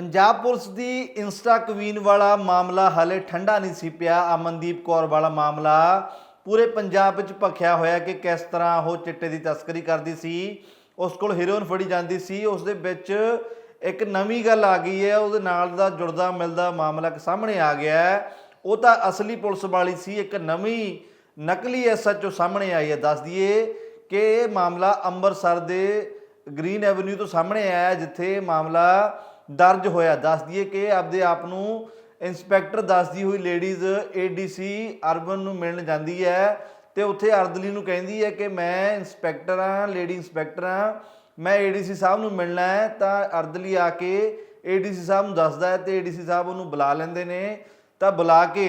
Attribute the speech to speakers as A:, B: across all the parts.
A: Punjab police ਦੀ insta queen ਵਾਲਾ ਮਾਮਲਾ ਹਾਲੇ ਠੰਡਾ ਨਹੀਂ ਸੀ ਪਿਆ। ਅਮਨਦੀਪ ਕੌਰ ਵਾਲਾ ਮਾਮਲਾ ਪੂਰੇ ਪੰਜਾਬ ਵਿੱਚ ਭਖਿਆ ਹੋਇਆ ਕਿ ਕਿਸ ਤਰ੍ਹਾਂ ਉਹ ਚਿੱਟੇ ਦੀ ਤਸਕਰੀ ਕਰਦੀ ਸੀ। ਉਸ ਕੋਲ ਹੀਰੋਇਨ ਫੜੀ ਜਾਂਦੀ ਸੀ। ਉਸ ਦੇ ਵਿੱਚ ਇੱਕ ਨਵੀਂ ਗੱਲ ਆ ਗਈ ਹੈ। ਉਹਦੇ ਨਾਲ ਦਾ ਜੁੜਦਾ ਮਿਲਦਾ ਮਾਮਲਾ ਸਾਹਮਣੇ ਆ ਗਿਆ ਉਹ ਤਾਂ ਅਸਲੀ ਪੁਲਿਸ ਵਾਲੀ ਸੀ। ਇੱਕ ਨਵੀਂ ਨਕਲੀ ਐਸਐਚਓ ਸਾਹਮਣੇ ਆਈ ਹੈ। ਦੱਸ ਦਈਏ ਕਿ ਇਹ ਮਾਮਲਾ ਅੰਮ੍ਰਿਤਸਰ ਦੇ ਗ੍ਰੀਨ ਐਵਨਿਊ ਤੋਂ ਸਾਹਮਣੇ ਆਇਆ ਜਿੱਥੇ ਮਾਮਲਾ ਦਰਜ ਹੋਇਆ। ਦੱਸ ਦਈਏ ਕਿ ਆਪਦੇ ਆਪ ਨੂੰ ਇੰਸਪੈਕਟਰ ਦੱਸਦੀ ਹੋਈ ਲੇਡੀਜ਼ ਏਡੀਸੀ ਅਰਬਨ ਨੂੰ ਮਿਲਣ ਜਾਂਦੀ ਹੈ ਤੇ ਉੱਥੇ ਅਰਦਲੀ ਨੂੰ ਕਹਿੰਦੀ ਹੈ ਕਿ ਮੈਂ ਇੰਸਪੈਕਟਰ ਹਾਂ, ਲੇਡੀ ਇੰਸਪੈਕਟਰ ਹਾਂ, ਮੈਂ ਏਡੀਸੀ ਸਾਹਿਬ ਨੂੰ ਮਿਲਣਾ ਹੈ, ਤਾਂ ਅਰਦਲੀ ਆ ਕੇ ਏਡੀਸੀ ਸਾਹਿਬ ਨੂੰ ਦੱਸਦਾ ਹੈ ਤੇ ਏਡੀਸੀ ਸਾਹਿਬ ਉਹਨੂੰ ਬੁਲਾ ਲੈਂਦੇ ਨੇ। ਤਾਂ ਬੁਲਾ ਕੇ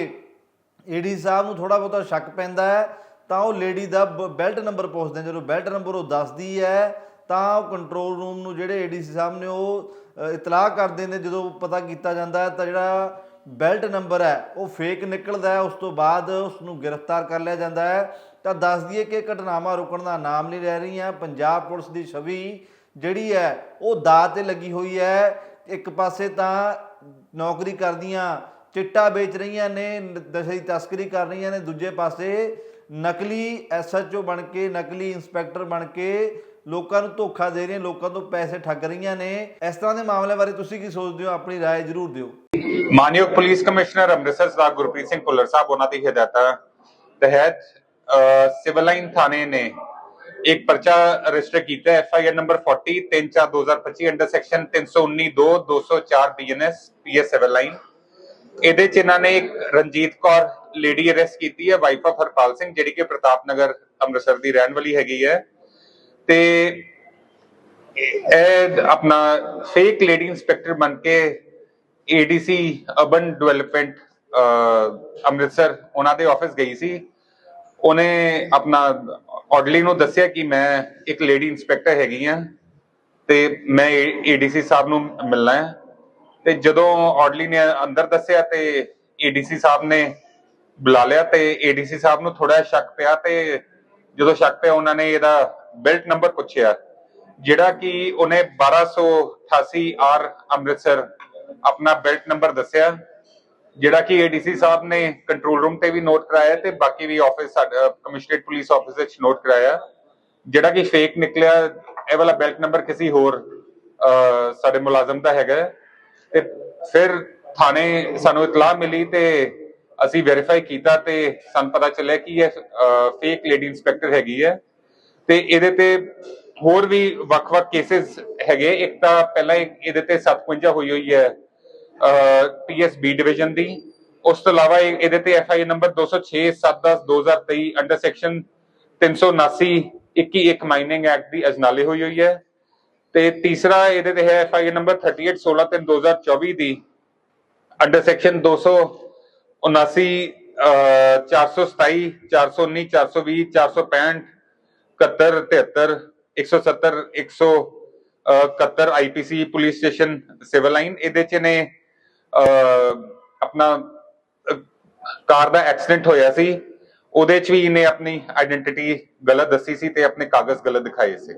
A: ਏਡੀ ਸਾਹਿਬ ਨੂੰ ਥੋੜਾ ਬਹੁਤਾ ਸ਼ੱਕ ਪੈਂਦਾ ਹੈ, ਤਾਂ ਉਹ ਲੇਡੀ ਦਾ ਬੈਲਟ ਨੰਬਰ ਪੁੱਛਦੇ ਜਦੋਂ ਬੈਲਟ ਨੰਬਰ ਉਹ ਦੱਸਦੀ ਹੈ ਤਾਂ ਉਹ ਕੰਟਰੋਲ ਰੂਮ ਨੂੰ ਜਿਹੜੇ ਏਡੀਸੀ ਸਾਹਿਬ ਨੇ ਉਹ ਇਤਲਾਹ ਕਰਦੇ ਨੇ ਜਦੋਂ ਪਤਾ ਕੀਤਾ ਜਾਂਦਾ ਤਾਂ ਜਿਹੜਾ ਬੈਲਟ ਨੰਬਰ ਹੈ, ਉਹ ਫੇਕ ਨਿਕਲਦਾ ਹੈ, ਉਸ ਤੋਂ ਬਾਅਦ ਉਸ ਨੂੰ ਗ੍ਰਿਫਤਾਰ ਕਰ ਲਿਆ ਜਾਂਦਾ ਹੈ। ਤਾਂ ਦੱਸ ਦਈਏ ਕਿ ਘਟਨਾਵਾਂ ਰੁਕਣ ਦਾ ਨਾਮ ਨਹੀਂ ਲੈ ਰਹੀਆਂ। ਪੰਜਾਬ ਪੁਲਿਸ ਦੀ ਛਵੀ ਜਿਹੜੀ ਹੈ, ਉਹ ਦਾਅ ਤੇ ਲੱਗੀ ਹੋਈ ਹੈ। ਇੱਕ ਪਾਸੇ ਤਾਂ ਨੌਕਰੀ ਕਰਦੀਆਂ ਚਿੱਟਾ ਵੇਚ ਰਹੀਆਂ ਨੇ, ਨ- ਨਸ਼ੇ ਦੀ ਤਸਕਰੀ ਕਰ ਰਹੀਆਂ ਨੇ, ਦੂਜੇ ਪਾਸੇ ਨਕਲੀ ਐਸਐਚਓ ਬਣ ਕੇ ਨਕਲੀ ਇੰਸਪੈਕਟਰ ਬਣ ਕੇ ਲੋਕਾਂ ਨੂੰ ਧੋਖਾ ਦੇ ਰਹੀਆਂ ਲੋਕਾਂ ਤੋਂ ਪੈਸੇ ਠੱਗ ਰਹੀਆਂ ਨੇ ਇਸ ਤਰ੍ਹਾਂ ਦੇ ਮਾਮਲੇ ਬਾਰੇ ਤੁਸੀਂ ਕੀ ਸੋਚਦੇ ਹੋ ਆਪਣੀ رائے ਜ਼ਰੂਰ ਦਿਓ
B: ਮਾਨਯੋਗ ਪੁਲਿਸ ਕਮਿਸ਼ਨਰ ਅੰਮ੍ਰਿਤਸਰ ਸਰਦਾਰ ਗੁਰਪ੍ਰੀਤ ਸਿੰਘ ਭੁੱਲਰ ਸਾਹਿਬ ਉਹਨਾਂ ਦੀ ਹਦਾਇਤਾਂ ਤਹਿਤ ਅਹ, ਸਿਵਲ ਲਾਈਨ ਥਾਣੇ ਨੇ ਇੱਕ ਪਰਚਾ ਰਜਿਸਟਰ ਕੀਤਾ F I R number 40 34 2025 under section 319 2 204 BNS PS civil line ਇਹਦੇ ਚ ਇਹਨਾਂ ਨੇ ਇੱਕ ਰਣਜੀਤ ਕੌਰ ਲੇਡੀ ਅਰੈਸਟ ਕੀਤੀ ਹੈ ਵਾਈਫ ਆਫ ਹਰਪਾਲ ਸਿੰਘ, ਜਿਹੜੀ ਕਿ ਪ੍ਰਤਾਪ ਨਗਰ ਅੰਮ੍ਰਿਤਸਰ ਦੀ ਰਹਿਣ ਵਾਲੀ ਹੈਗੀ ਹੈ। ਤੇ ਇਹ ਆਪਣਾ ਫੇਕ ਲੇਡੀ ਇੰਸਪੈਕਟਰ ਬਣ ਕੇ ਏਡੀਸੀ ਅਰਬਨ ਡਿਵੈਲਪਮੈਂਟ ਅੰਮ੍ਰਿਤਸਰ ਉਹਨਾਂ ਦੇ ਆਫਿਸ ਗਈ ਸੀ। ਉਹਨੇ ਆਪਣਾ ਆਰਡਰਲੀ ਨੂੰ ਦੱਸਿਆ ਕਿ ਮੈਂ ਇੱਕ ਲੇਡੀ ਇੰਸਪੈਕਟਰ ਹੈਗੀ ਆ ਤੇ ਮੈਂ ਏਡੀਸੀ ਸਾਹਿਬ ਨੂੰ ਮਿਲਣਾ ਹੈ। ਤੇ ਜਦੋਂ ਆਰਡਰਲੀ ਨੇ ਅੰਦਰ ਦੱਸਿਆ ਤੇ ਏਡੀਸੀ ਸਾਹਿਬ ਨੇ ਬੁਲਾ ਲਿਆ ਤੇ ਏਡੀਸੀ ਸਾਹਿਬ ਨੂੰ ਥੋੜਾ ਸ਼ੱਕ ਪਿਆ ਤੇ ਜਦੋਂ ਸ਼ੱਕ ਪਿਆ ਉਹਨਾਂ ਨੇ ਇਹਦਾ ਬੈਲਟ ਨੰਬਰ ਪੁੱਛਿਆ, ਜਿਹੜਾ ਕਿ ਉਹਨੇ 1288 ਆਰ ਅੰਮ੍ਰਿਤਸਰ ਆਪਣਾ ਬੈਲਟ ਨੰਬਰ ਦੱਸਿਆ, ਜਿਹੜਾ ਕਿ ਏਡੀਸੀ ਸਾਹਿਬ ਨੇ ਕੰਟਰੋਲ ਰੂਮ ਤੇ ਵੀ ਨੋਟ ਕਰਾਇਆ ਤੇ ਬਾਕੀ ਵੀ ਆਫਿਸ ਕਮਿਸ਼ਨਰੇਟ ਪੁਲਿਸ ਆਫਿਸ ਵਿੱਚ ਨੋਟ ਕਰਾਇਆ, ਜਿਹੜਾ ਕਿ ਫੇਕ ਨਿਕਲਿਆ, ਇਹ ਵਾਲਾ ਬੈਲਟ ਨੰਬਰ ਕਿਸੇ ਹੋਰ ਸਾਡੇ ਮੁਲਾਜ਼ਮ ਦਾ ਹੈਗਾ ਤੇ ਫਿਰ ਥਾਣੇ ਸਾਨੂੰ ਇਤਲਾਹ ਮਿਲੀ ਤੇ ਅਸੀਂ ਵੈਰੀਫਾਈ ਕੀਤਾ ਤੇ ਸਾਨੂੰ ਪਤਾ ਚੱਲਿਆ ਕਿ ਇਹ ਫੇਕ ਲੇਡੀ ਇਨਸਪੈਕਟਰ ਹੈਗੀ ਹੈ। ਤੇ ਇਹਦੇ ਤੇ ਹੋਰ ਵੀ ਵੱਖ-ਵੱਖ ਕੇਸਸ ਹੈਗੇ। ਇੱਕ ਤਾਂ ਪਹਿਲਾਂ ਇਹਦੇ ਤੇ 57 ਹੋਈ ਹੋਈ ਹੈ ਪੀਐਸਬੀ ਡਿਵੀਜ਼ਨ ਦੀ। ਉਸ ਤੋਂ ਇਲਾਵਾ ਇਹਦੇ ਤੇ FI number 206 under section 379 21 mining act ਦੀ ਅਜਨਾਲੇ ਹੋਈ ਹੋਈ ਹੈ। ਤੇ ਤੀਸਰਾ ਇਹਦੇ ਤੇ ਹੈ ਐਫਆਈ ਨੰਬਰ 38 3 2024 ਦੀ under section 200 79 427 419 420 465 71 73 170 171 IPC police station, civil line. ਇਹਦੇ ਚ ਨੇ ਆਪਣਾ ਕਾਰ ਦਾ ਐਕਸੀਡੈਂਟ ਹੋਇਆ ਸੀ। ਉਹਦੇ ਚ ਵੀ ਇਹਨੇ ਆਪਣੀ ਆਇਡੈਂਟੀਟੀ ਗਲਤ ਦੱਸੀ ਸੀ ਤੇ ਆਪਣੇ ਕਾਗਜ਼ ਗਲਤ ਦਿਖਾਏ ਸੀ।